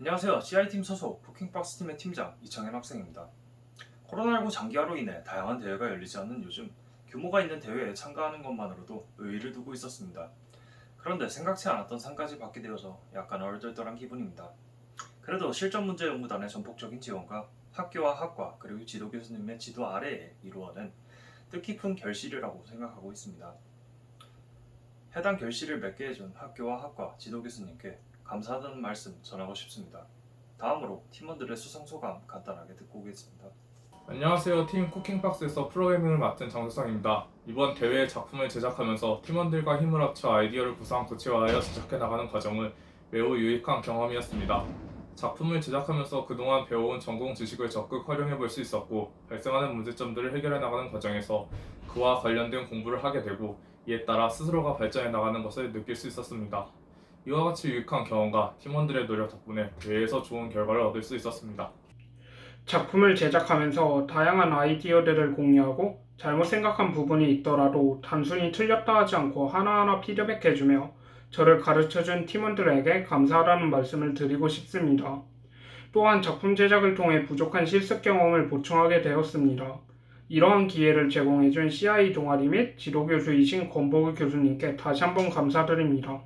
안녕하세요. CI팀 소속 부킹박스 팀의 팀장 이창현 학생입니다. 코로나19 장기화로 인해 다양한 대회가 열리지 않는 요즘 규모가 있는 대회에 참가하는 것만으로도 의의를 두고 있었습니다. 그런데 생각지 않았던 상까지 받게 되어서 약간 얼떨떨한 기분입니다. 그래도 실전문제연구단의 전폭적인 지원과 학교와 학과 그리고 지도 교수님의 지도 아래에 이루어낸 뜻깊은 결실이라고 생각하고 있습니다. 해당 결실을 맺게 해준 학교와 학과 지도 교수님께 감사하다는 말씀 전하고 싶습니다. 다음으로 팀원들의 수상 소감 간단하게 듣고 오겠습니다. 안녕하세요. 팀 쿠킹박스에서 프로그래밍을 맡은 장수성입니다. 이번 대회 작품을 제작하면서 팀원들과 힘을 합쳐 아이디어를 구상 구체화하여 제작해 나가는 과정은 매우 유익한 경험이었습니다. 작품을 제작하면서 그동안 배워온 전공 지식을 적극 활용해 볼 수 있었고 발생하는 문제점들을 해결해 나가는 과정에서 그와 관련된 공부를 하게 되고 이에 따라 스스로가 발전해 나가는 것을 느낄 수 있었습니다. 이와 같이 유익한 경험과 팀원들의 노력 덕분에 대회에서 좋은 결과를 얻을 수 있었습니다. 작품을 제작하면서 다양한 아이디어들을 공유하고 잘못 생각한 부분이 있더라도 단순히 틀렸다 하지 않고 하나하나 피드백해주며 저를 가르쳐준 팀원들에게 감사하다는 말씀을 드리고 싶습니다. 또한 작품 제작을 통해 부족한 실습 경험을 보충하게 되었습니다. 이러한 기회를 제공해준 CI 동아리 및 지도교수이신 권보그 교수님께 다시 한번 감사드립니다.